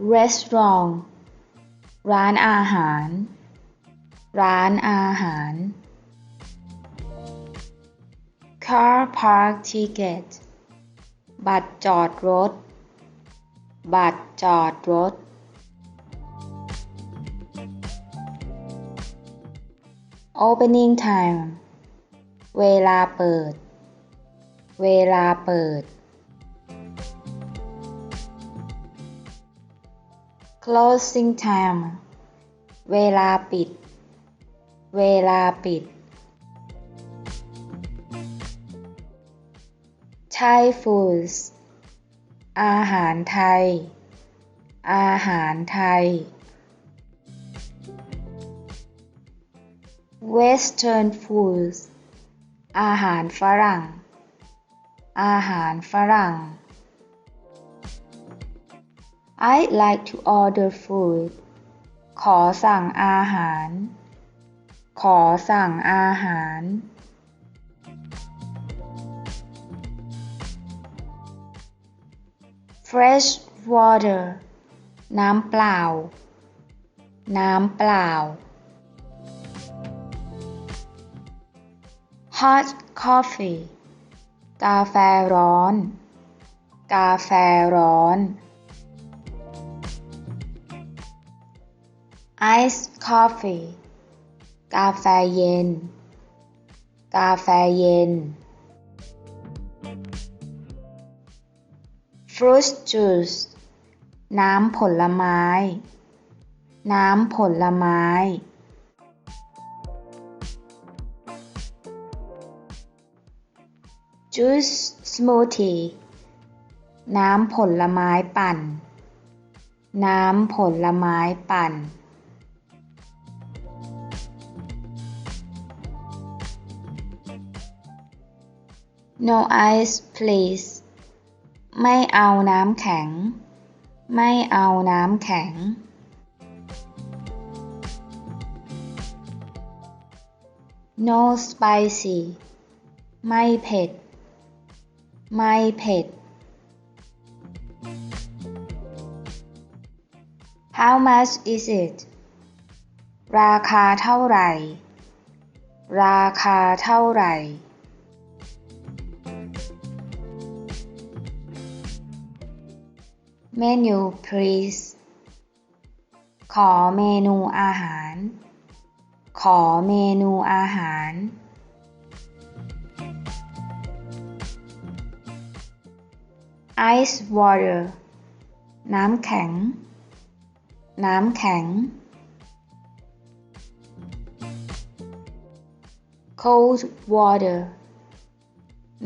restaurant ร้านอาหาร ร้านอาหาร car park ticket บัตรจอดรถ บัตรจอดรถ opening time เวลาเปิด เวลาเปิด closing time เวลาปิด เวลาปิด Thai foods อาหารไทย อาหารไทย Western foods อาหารฝรั่ง อาหารฝรั่ง I'd like to order food ขอสั่งอาหาร ขอสั่งอาหาร fresh water น้ำเปล่า น้ำเปล่า hot coffee กาแฟร้อน กาแฟร้อน ice coffee กาแฟเย็น กาแฟเย็น fruit juice น้ำผลไม้ น้ำผลไม้ juice smoothie น้ำผลไม้ปั่น น้ำผลไม้ปั่น no ice please ไม่เอาน้ำแข็ง ไม่เอาน้ำแข็ง no spicy ไม่เผ็ด ไม่เผ็ด how much is it ราคาเท่าไหร่ ราคาเท่าไหร่ menu please ขอเมนูอาหาร ขอเมนูอาหาร ice water น้ำแข็ง น้ำแข็ง cold water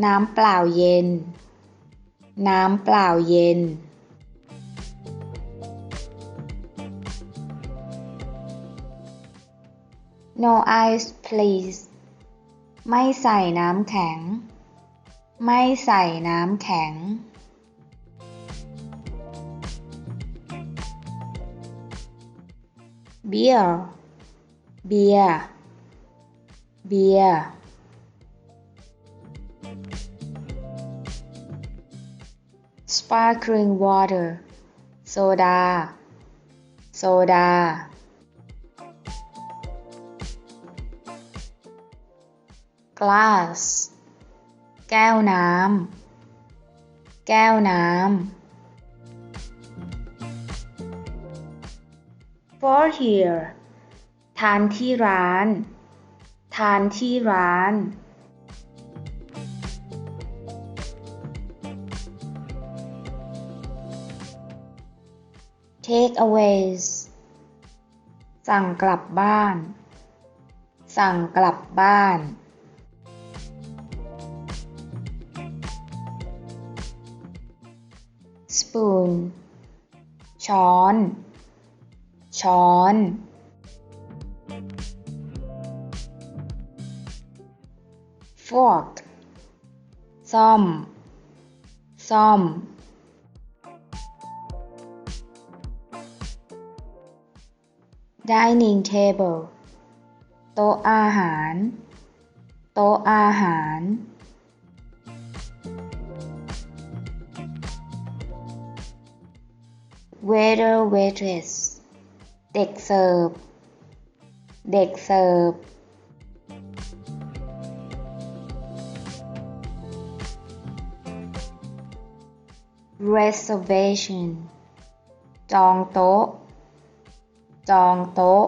น้ำเปล่าเย็น น้ำเปล่าเย็น no ice please ไม่ใส่น้ำแข็ง ไม่ใส่น้ำแข็ง beer เบียร์เบียร์ sparkling water โซดา โซดา glass แก้วน้ำ แก้วน้ำ for here ทานที่ร้าน ทานที่ร้าน take aways สั่งกลับบ้าน สั่งกลับบ้าน spoon ช้อน ช้อน fork ซ่อม ซ่อม dining table โต๊ะอาหาร โต๊ะอาหาร waiter waitress เด็กเสิร์ฟ เด็กเสิร์ฟ reservation จองโต๊ะ จองโต๊ะ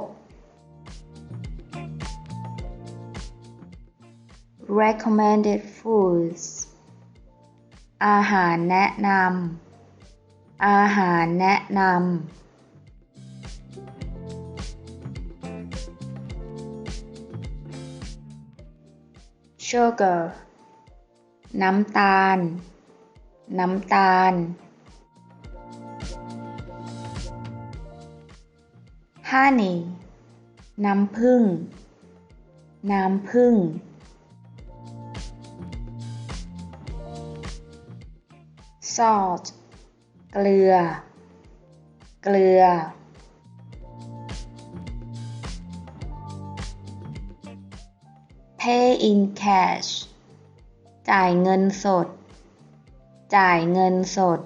recommended foods อาหารแนะนำ อาหารแนะนำ sugar น้ำตาล น้ำตาล honey น้ำผึ้ง น้ำผึ้ง salt เกลือ เกลือ pay in cash จ่ายเงินสด จ่ายเงินสด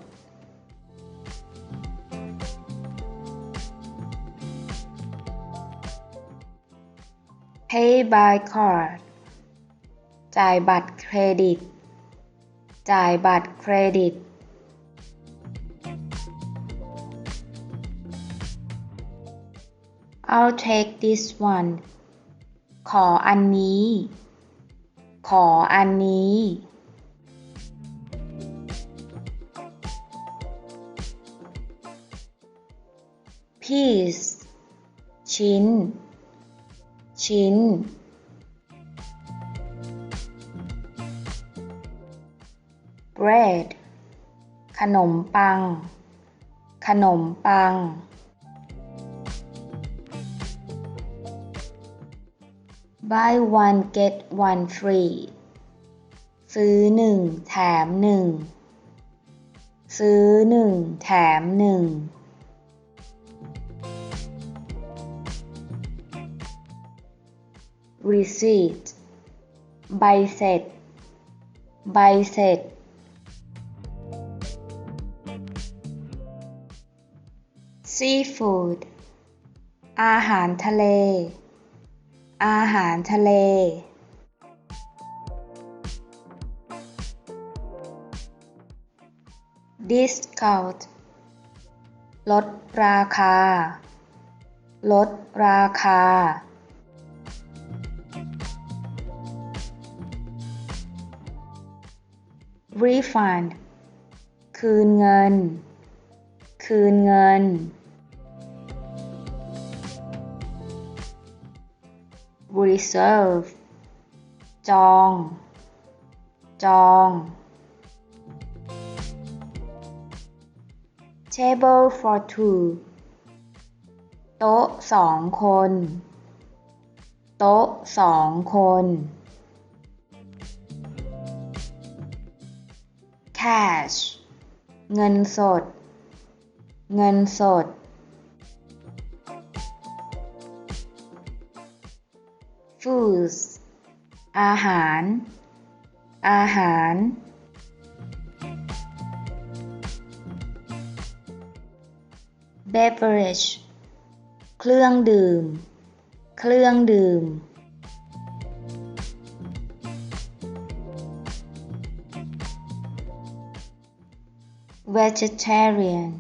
pay by card จ่ายบัตรเครดิต จ่ายบัตรเครดิต I'll take this one ขออันนี้ ขออันนี้ piece ชิ้น ชิ้น bread ขนมปัง ขนมปัง buy one get one free ซื้อหนึ่งแถมหนึ่งซื้อหนึ่งแถมหนึ่ง receipt ใบเสร็จ ใบเสร็จ seafood อาหารทะเล อาหารทะเล discount ลดราคา ลดราคา refund คืนเงิน คืนเงิน reserve จอง จอง table for two โต๊ะสองคน โต๊ะสองคน cash เงินสด เงินสด foods อาหาร อาหาร beverage เครื่องดื่ม เครื่องดื่ม vegetarian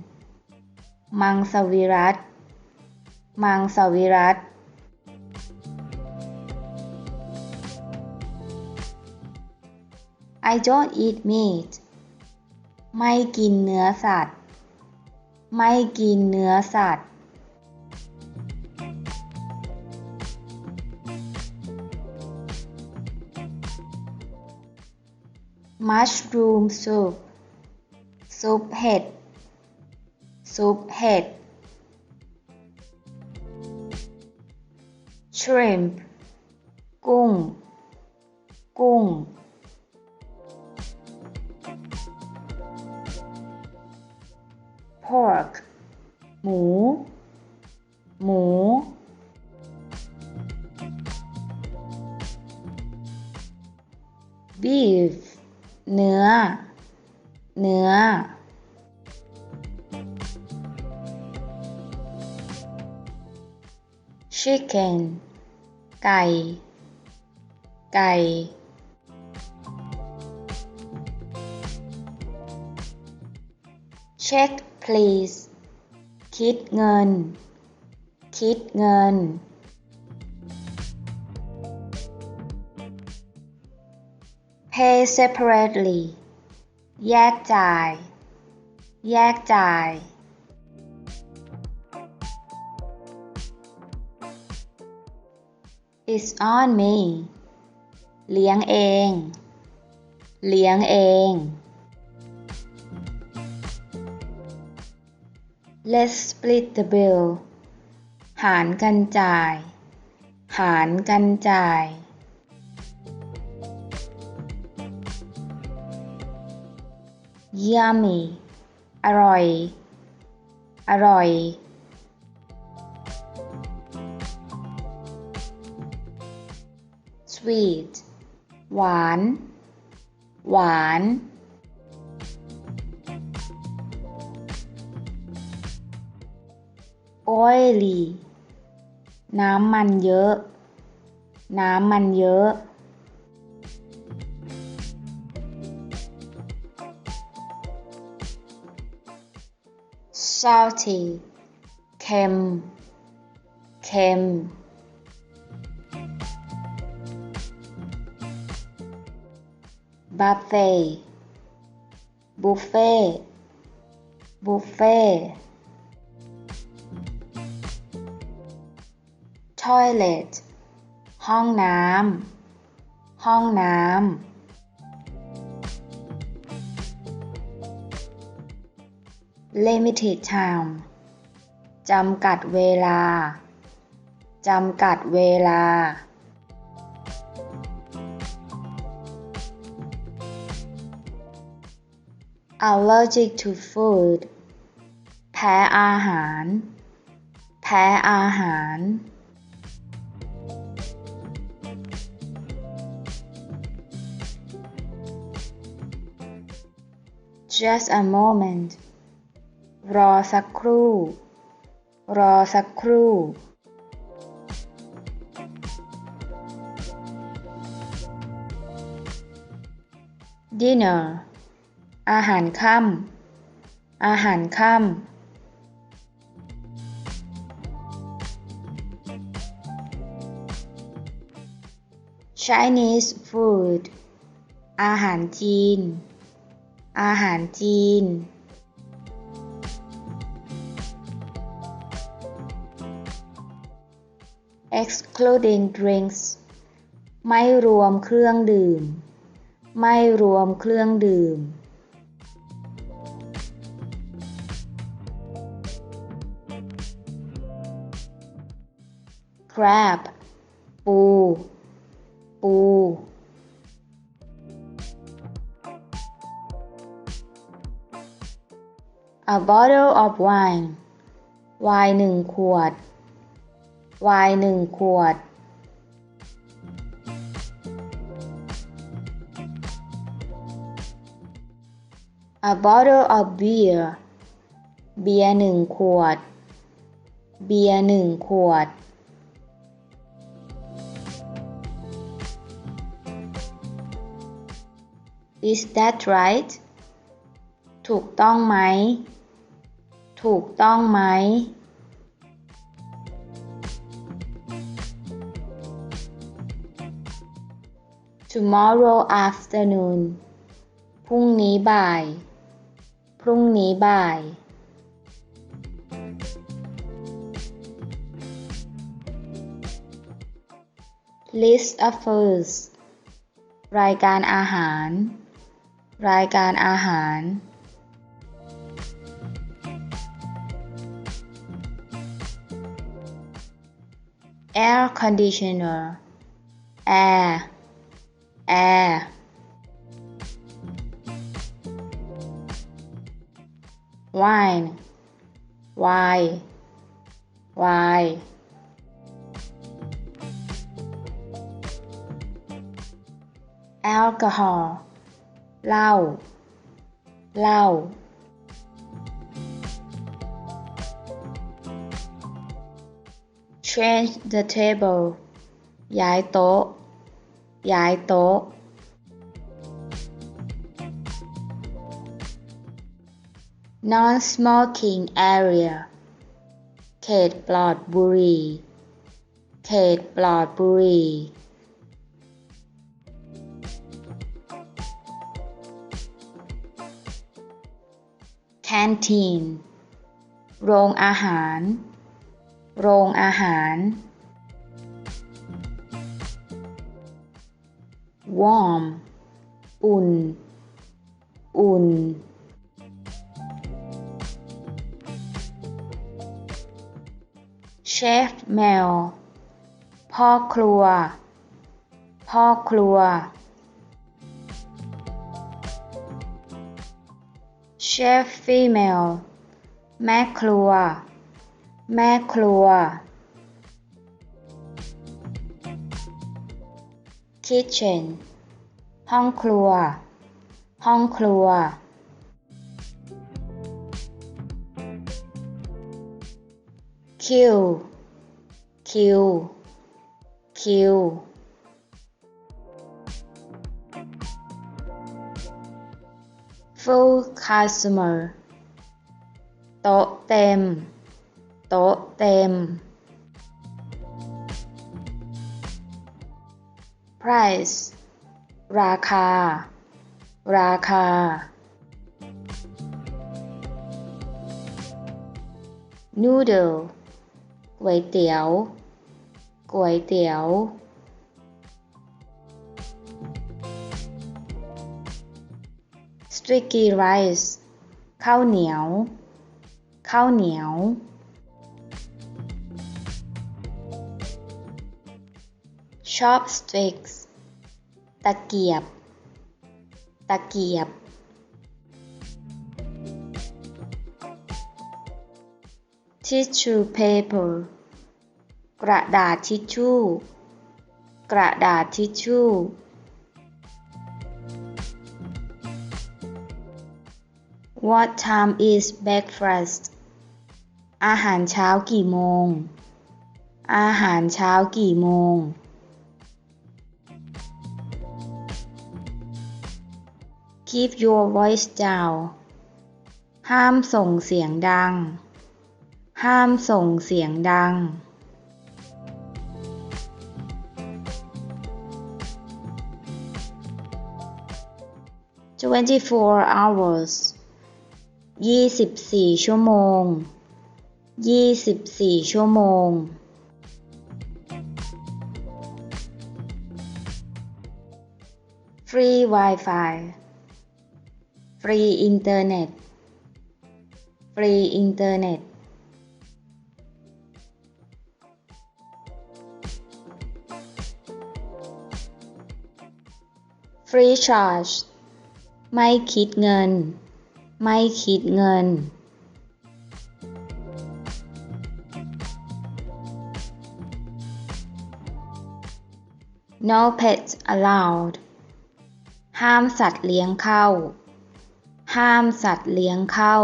มังสวิรัต มังสวิรัต I don't eat meat ไม่กินเนื้อสัตว์ ไม่กินเนื้อสัตว์ mushroom soup ซุปเห็ด ซุปเห็ด shrimp กุ้ง กุ้ง pork หมู หมู beef เนื้อ เนื้อ chicken ไก่ ไก่ check please คิดเงิน คิดเงิน pay separately แยกจ่าย แยกจ่าย It's on me เลี้ยงเอง เลี้ยงเอง Let's split the bill หารกันจ่าย หารกันจ่าย Yummy อร่อย อร่อย Sweet หวาน หวาน Oily น้ำมันเยอะ น้ำมันเยอะ salty เค็ม เค็ม buffet บุฟ toilet ห้องน้ำ ห้องน้ำ limited time จำกัดเวลา จำกัดเวลา allergic to food แพ้อาหาร แพ้อาหาร just a moment รอสักครู่ รอสักครู่ dinner อาหารค่ำอาหารค่ำ Chinese food อาหารจีน อาหารจีน excluding drinks ไม่รวมเครื่องดื่ม ไม่รวมเครื่องดื่ม crab ปู ปู a bottle of wine ไวน์หนึ่งขวดไวน์หนึ่งขวด a bottle of beer เบียร์หนึ่งขวด เบียร์หนึ่งขวด Is that right ถูกต้องไหม ถูกต้องไหม Tomorrow afternoon พรุ่งนี้บ่าย พรุ่งนี้บ่าย List of foods รายการอาหาร รายการอาหาร Air conditioner air air wine wine wine alcohol เหล้า เหล้า change the table ย้ายโต๊ะย้ายโต๊ะ non-smoking area เขตปลอดบุหรี่ เขตปลอดบุหรี่ canteen โรงอาหาร โรงอาหาร warm อุ่น อุ่น chef male พ่อครัว พ่อครัว chef female แม่ครัว แม่ครัว kitchen ห้องครัว ห้องครัว queue queue queue full customer โต๊ะเต็ม โต๊ะเต็ม price ราคา ราคา noodle ก๋วยเตี๋ยวก๋วยเตี๋ยว sticky rice ข้าวเหนียว ข้าวเหนียว chopsticks ตะเกียบ ตะเกียบ tissue paper กระดาษทิชชู่ กระดาษทิชชู่ What time is breakfast อาหารเช้ากี่โมง อาหารเช้ากี่โมง Keep your voice down ห้ามส่งเสียงดัง ห้ามส่งเสียงดัง24 hours 24ชั่วโมง24ชั่วโมง free Wi-Fi ฟรีอินเทอร์เน็ต ฟรีอินเทอร์เน็ต ฟรีชาร์จ ไม่คิดเงิน ไม่คิดเงิน no pets allowed ห้ามสัตว์เลี้ยงเข้า ห้ามสัตว์เลี้ยงเข้า